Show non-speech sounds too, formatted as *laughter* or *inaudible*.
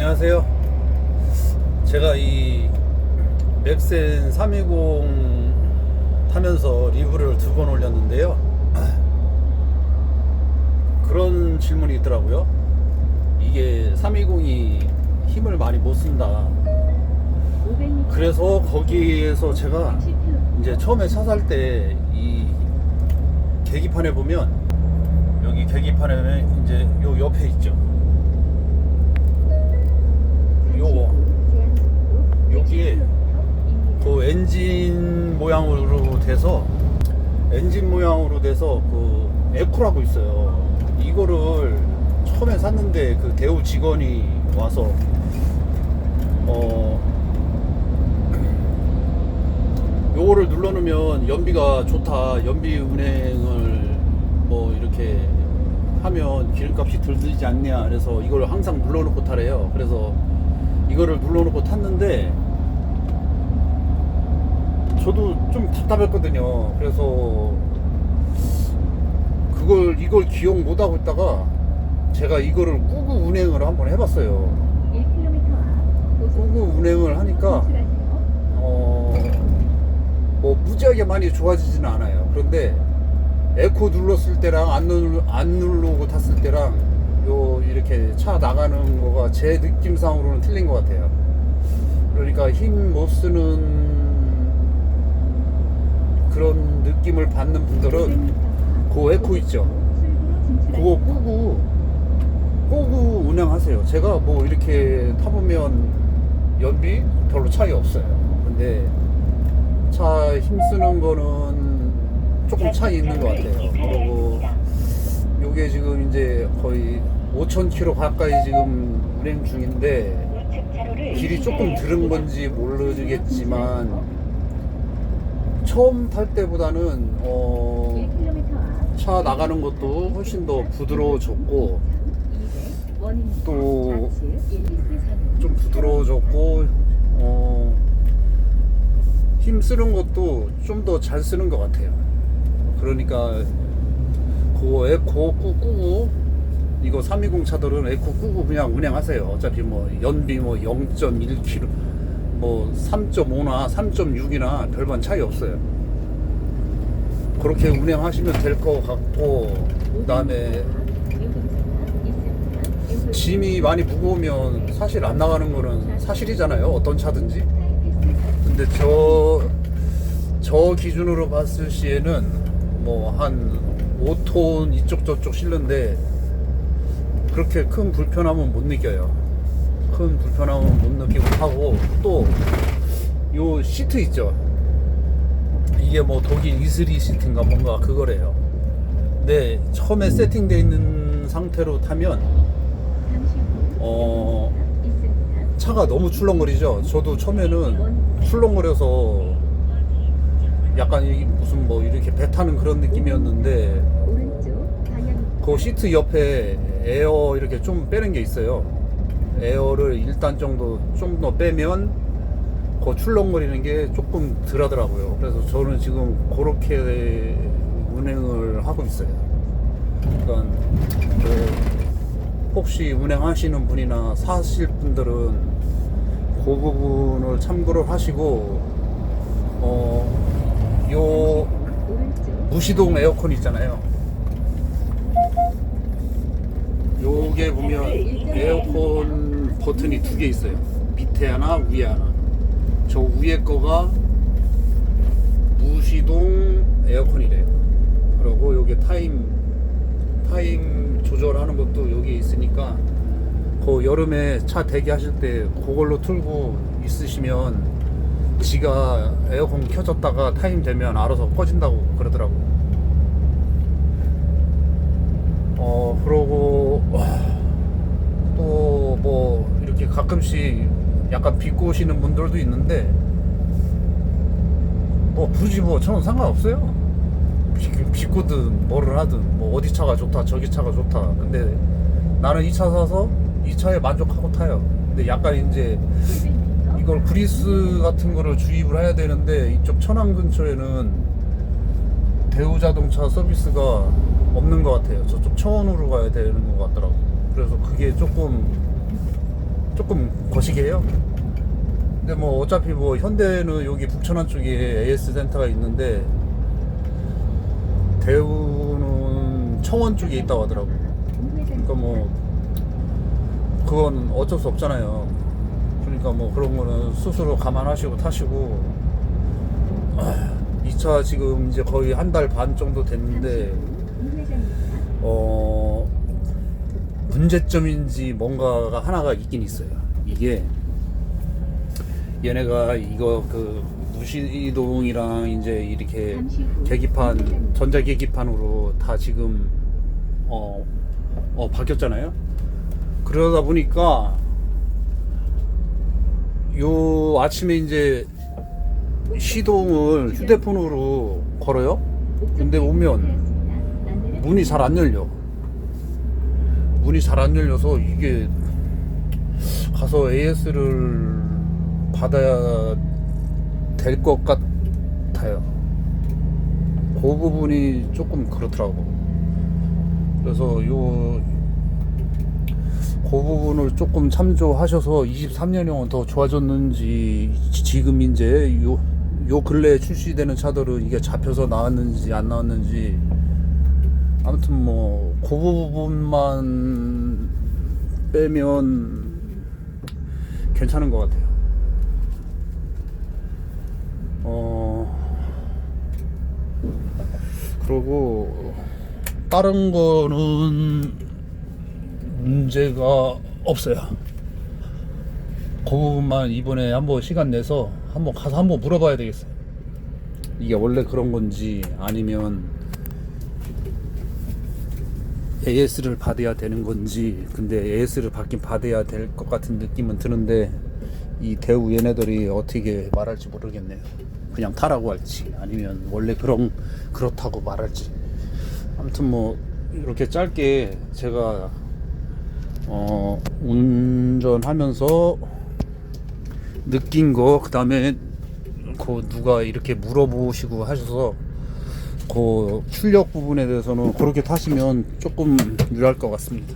안녕하세요. 제가 이 맥센 320 타면서 리뷰를 두 번 올렸는데요. *clears throat* 그런 질문이 있더라고요. 이게 320이 힘을 많이 못 쓴다. 그래서 거기에서 제가 이제 처음에 차 살 때 이 계기판에 보면 여기 계기판에 이제 요 옆에 있죠. 요거 여기에 그 엔진 모양으로 돼서 엔진 모양으로 돼서 그 에코라고 있어요. 이거를 처음에 샀는데 그 대우 직원이 와서 어 *clears throat* 요거를 눌러 놓으면 연비가 좋다. 연비 운행을 뭐 이렇게 하면 기름값이 덜 들지 않냐. 그래서 이걸 항상 눌러 놓고 타래요. 그래서 이거를 눌러놓고 탔는데 저도 좀 답답했거든요. 그래서 그걸 이걸 기억 못 하고 있다가 제가 이거를 끄고 운행을 한번 해봤어요. 끄고 운행을 하니까 어, 뭐 무지하게 많이 좋아지지는 않아요. 그런데 에코 눌렀을 때랑 안, 눌, 안 누르고 탔을 때랑 요 이렇게 차 나가는 거가 제 느낌상으로는 틀린 것 같아요. 그러니까 힘 못 쓰는 그런 느낌을 받는 분들은 그 에코 있죠. 그거 끄고 끄고 운행하세요. 제가 뭐 이렇게 타보면 연비 별로 차이 없어요. 근데 차 힘쓰는 거는 조금 차이 있는 것 같아요. 그리고 요게 지금 이제 거의 5,000km 가까이 지금 운행 중인데 길이 조금 들은 건지 모르겠지만 처음 탈 때보다는 어, 차 나가는 것도 훨씬 더 부드러워졌고 또 좀 부드러워졌고 어, 힘 쓰는 것도 좀 더 잘 쓰는 것 같아요. 그러니까 그 에코 끄고 이거 320 차들은 에코 끄고 그냥 운행하세요. 어차피 뭐 연비 뭐 0.1km 뭐 3.5나 3.6이나 별반 차이 없어요. 그렇게 운행하시면 될 것 같고 그다음에 짐이 많이 무거우면 사실 안 나가는 거는 사실이잖아요. 어떤 차든지. 근데 저, 저 기준으로 봤을 시에는 뭐 한 5톤 이쪽 저쪽 실는데 그렇게 큰 불편함은 못 느껴요. 큰 불편함은 못 느끼고 하고 또 요 시트 있죠. 이게 뭐 독일 이슬이 시트인가 뭔가 그거래요. 근데 처음에 세팅되어 있는 상태로 타면 어 차가 너무 출렁거리죠. 저도 처음에는 출렁거려서 약간 이 무슨 뭐 이렇게 배 타는 그런 느낌이었는데 그 시트 옆에 에어 이렇게 좀 빼는 게 있어요. 에어를 일단 정도 좀 더 빼면 그 출렁거리는 게 조금 덜 하더라고요. 그래서 저는 지금 그렇게 운행을 하고 있어요. 그러니까 그 혹시 운행하시는 분이나 사실 분들은 그 부분을 참고를 하시고 어요 무시동 에어컨 있잖아요. 요게 보면 에어컨 버튼이 두 개 있어요. 밑에 하나, 위에 하나. 저 위에 거가 무시동 에어컨이래요. 그리고 요게 타임 타임 조절하는 것도 여기 있으니까 그 여름에 차 대기하실 때 그걸로 틀고 있으시면 지가 에어컨 켜졌다가 타임 되면 알아서 꺼진다고 그러더라고. 어 그러고 또 뭐 이렇게 가끔씩 약간 비꼬시는 분들도 있는데 뭐 굳이 뭐 저는 상관없어요. 비, 비꼬든 뭐를 하든 뭐 어디 차가 좋다 저기 차가 좋다. 근데 나는 이 차 사서 이 차에 만족하고 타요. 근데 약간 이제 이걸 브리스 같은 거를 주입을 해야 되는데 이쪽 천안 근처에는 대우 자동차 서비스가 없는 것 같아요. 저쪽 청원으로 가야 되는 것 같더라고. 그래서 그게 조금 조금 거시기 해요. 근데 뭐 어차피 뭐 현대는 여기 북천안 쪽에 AS 센터가 있는데 대우는 청원 쪽에 있다고 하더라고. 그러니까 뭐 그건 어쩔 수 없잖아요. 그러니까 뭐 그런 거는 스스로 감안하시고 타시고 이차 지금 이제 거의 한 달 반 정도 됐는데 어 문제점인지 뭔가가 하나가 있긴 있어요. 이게 얘네가 이거 그 무시동이랑 이제 이렇게 계기판 전자 계기판으로 다 지금 어, 어 바뀌었잖아요. 그러다 보니까 요 아침에 이제 시동을 휴대폰으로 걸어요. 근데 오면 문이 잘 안 열려. 문이 잘 안 열려서 이게 가서 AS를 받아야 될 것 같아요. 그 부분이 조금 그렇더라고. 그래서 요, 그 부분을 조금 참조하셔서 23년형은 더 좋아졌는지 지- 지금 이제 요, 요 근래에 출시되는 차들은 이게 잡혀서 나왔는지 안 나왔는지 아무튼 뭐 그 부분만 빼면 괜찮은 것 같아요. 어 그리고 다른 거는 문제가 없어요. 그 부분만 이번에 한번 시간 내서 한번 가서 한번 물어봐야 되겠어요. 이게 원래 그런 건지 아니면 AS를 받아야 되는 건지 근데 AS를 받긴 받아야 될 것 같은 느낌은 드는데 이 대우 얘네들이 어떻게 말할지 모르겠네요. 그냥 타라고 할지 아니면 원래 그런 그렇다고 말할지 아무튼 뭐 이렇게 짧게 제가 어 운전하면서 느낀 거 그다음에 그 누가 이렇게 물어보시고 하셔서 그 출력 부분에 대해서는 그렇게 타시면 조금 유리할 것 같습니다.